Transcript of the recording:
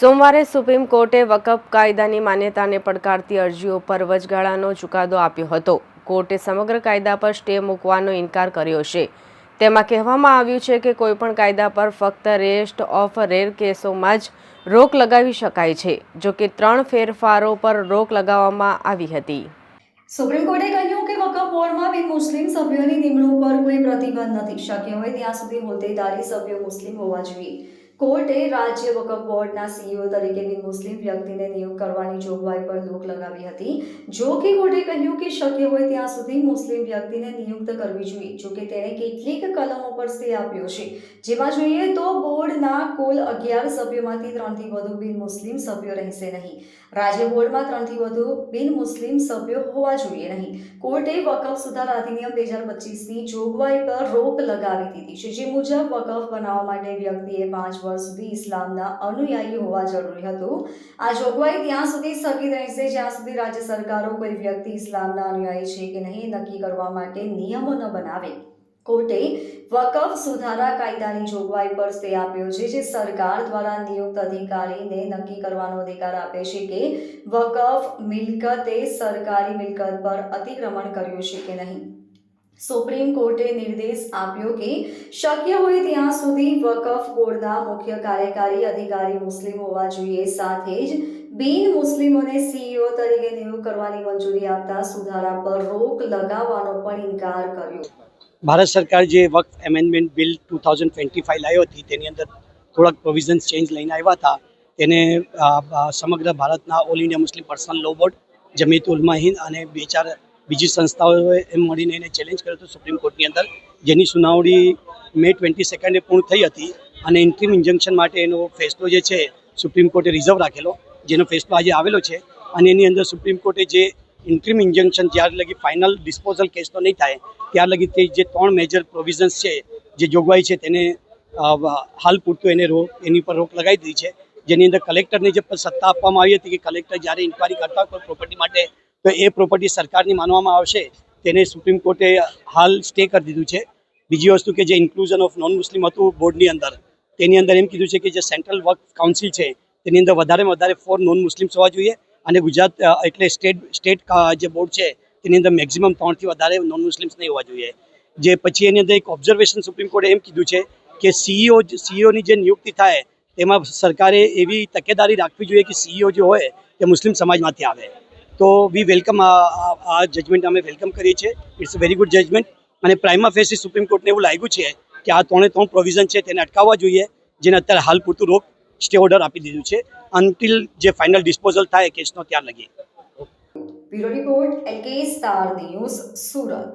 સોમવારે સુપ્રીમ કોર્ટે વકફ કાયદાની માન્યતાને પડકારતી અરજીઓ પર વચગાળાનો ચુકાદો આપ્યો હતો. કોર્ટે સમગ્ર કાયદા પર સ્ટે મૂકવાનો ઇનકાર કર્યો છે. તેમાં કહેવામાં આવ્યું છે કે કોઈપણ કાયદા પર ફક્ત રેસ્ટ ઓફ રેર કેસોમાં જ રોક લગાવી શકાય છે, જો કે ત્રણ ફેરફારો પર રોક લગાવવામાં આવી હતી. સુપ્રીમ કોર્ટે કહ્યું કે વકફ બોર્ડમાં બિન મુસ્લિમ સભ્યોની નિમણૂક પર કોઈ પ્રતિબંધ નથી. શક્ય હોય ત્યાં સુધી હોદ્દેદારી સભ્યો મુસ્લિમ હોવા જોઈએ. કોર્ટે રાજ્ય વકફ બોર્ડના સીઈઓ તરીકેની મુસ્લિમ વ્યક્તિને નિયુક્ત કરવાની જોગવાઈ પર રોક લગાવી હતી. જો કે કોર્ટે કહ્યું કે શક્ય હોય ત્યાં સુધી મુસ્લિમ વ્યક્તિને નિયુક્ત કરવી જોઈએ, જો કે તેણે કેટલીક કલમો પર સ્ટે આપ્યો છે. જેમાં જોઈએ તો બોર્ડના કુલ અગિયાર સભ્યોમાંથી ત્રણથી વધુ બિન મુસ્લિમ સભ્યો રહેશે નહીં. રાજ્ય બોર્ડમાં ત્રણથી વધુ બિન મુસ્લિમ સભ્યો હોવા જોઈએ નહીં. કોર્ટે વકફ સુધાર અધિનિયમ બે હજાર પચીસની જોગવાઈ પર રોક લગાવી દીધી છે. જે મુજબ વકફ બનાવવા માટે વ્યક્તિએ પાંચ વર્ષ સુધી ઇસ્લામના અનુયાયી હોવા જરૂરી હતું. આ જોગવાઈ ત્યાં સુધી સ્થગિત રહેશે, જ્યાં સુધી રાજ્ય સરકારો કોઈ વ્યક્તિ ઇસ્લામના અનુયાયી છે કે નહીં, નક્કી કરવા માટે નિયમો ન બનાવે. કોર્ટે વકફ સુધારા કાયદાની જોગવાઈ પર સ્ટે આપ્યો છે, જે સરકાર દ્વારા નિયુક્ત અધિકારીને નક્કી કરવાનો અધિકાર આપે છે કે વકફ મિલકતે સરકારી મિલકત પર અતિક્રમણ કર્યું છે કે નહીં. સુપ્રીમ કોર્ટે નિર્દેશ આપ્યો કે શક્ય હોય ત્યાં સુધી વકફ બોર્ડના મુખ્ય કાર્યકારી અધિકારી મુસ્લિમ હોવા જોઈએ. સાથે જ બિન મુસ્લિમોને સીઈઓ તરીકે નિયુક્ત કરવાની મંજૂરી આપતા સુધારા પર રોક લગાવવાનો પણ ઇનકાર કર્યો. ભારત સરકાર જે Waqf amendment bill two thousand twenty five લાવ્યો હતી, તેની અંદર થોડાક પ્રોવિઝન્સ ચેન્જ લઈને આવ્યા હતા. તેને સમગ્ર ભારતના All India Muslim Personal Law Board Jamiat Ulama Hind અને બે ચાર બીજી સંસ્થાઓએ એમ મળીને એને ચેલેન્જ કર્યો હતો સુપ્રીમ કોર્ટની અંદર, જેની સુનાવણી મે ટ્વેન્ટી સેકન્ડે પૂર્ણ થઈ હતી અને ઇન્ટ્રીમ ઇન્જંક્શન માટે એનો ફેસલો જે છે સુપ્રીમ કોર્ટે રિઝર્વ રાખેલો, જેનો ફેસલો આજે આવેલો છે અને એની અંદર સુપ્રીમ કોર્ટે જે ઇન્ટ્રીમ ઇન્જંક્શન જ્યાર લગી ફાઇનલ ડિસ્પોઝલ કેસનો નહીં થાય, ત્યાર લગી તે જે ત્રણ મેજર પ્રોવિઝન્સ છે, જે જોગવાઈ છે તેને હાલ પૂરતું એને રોક એની પર રોક લગાવી દીધી છે. જેની અંદર કલેક્ટરને જે સત્તા આપવામાં આવી હતી કે કલેક્ટર જ્યારે ઇન્ક્વાયરી કરતા કોઈ પ્રોપર્ટી માટે તો એ પ્રોપર્ટી સરકારની માનવામાં આવશે. તેને સુપ્રીમ કોર્ટે હાલ સ્ટે કરી દીધું છે. બીજી વસ્તુ કે જે ઇન્ક્લુઝન ઓફ નોન મુસ્લિમ હતું બોર્ડની અંદર, તેની અંદર એમ કીધું છે કે જે સેન્ટ્રલ વર્ક કાઉન્સિલ છે, તેની અંદર વધારેમાં વધારે ફોર નોન મુસ્લિમ્સ હોવા જોઈએ અને ગુજરાત એટલે સ્ટેટ સ્ટેટ જે બોર્ડ છે, તેની અંદર મેક્ઝિમમ ત્રણથી વધારે નોન મુસ્લિમ્સ નહીં હોવા જોઈએ. જે પછી એની અંદર એક ઓબ્ઝર્વેશન સુપ્રીમ કોર્ટે એમ કીધું છે કે સીઈઓ સીઈઓની જે નિયુક્તિ થાય, તેમાં સરકારે એવી તકેદારી રાખવી જોઈએ કે સીઈઓ જે હોય, તે મુસ્લિમ સમાજમાંથી આવે. તો વી વેલકમ આ જજમેન્ટ અમે વેલકમ કરીએ છીએ. ઇટ્સ વેરી ગુડ જજમેન્ટ અને પ્રાઇમા ફેસી સુપ્રીમ કોર્ટને એવું લાગ્યું છે કે આ ત્રણે ત્રણ પ્રોવિઝન છે તેને અટકાવવા જોઈએ, જેને અત્યારે હાલ પૂરતું રોક સ્ટે ઓર્ડર આપી દીધું છે. અનટિલ જે ફાઇનલ ડિસ્પોઝલ થાય કેસનો ત્યાં લગી. Bureau report, LK star news Surat.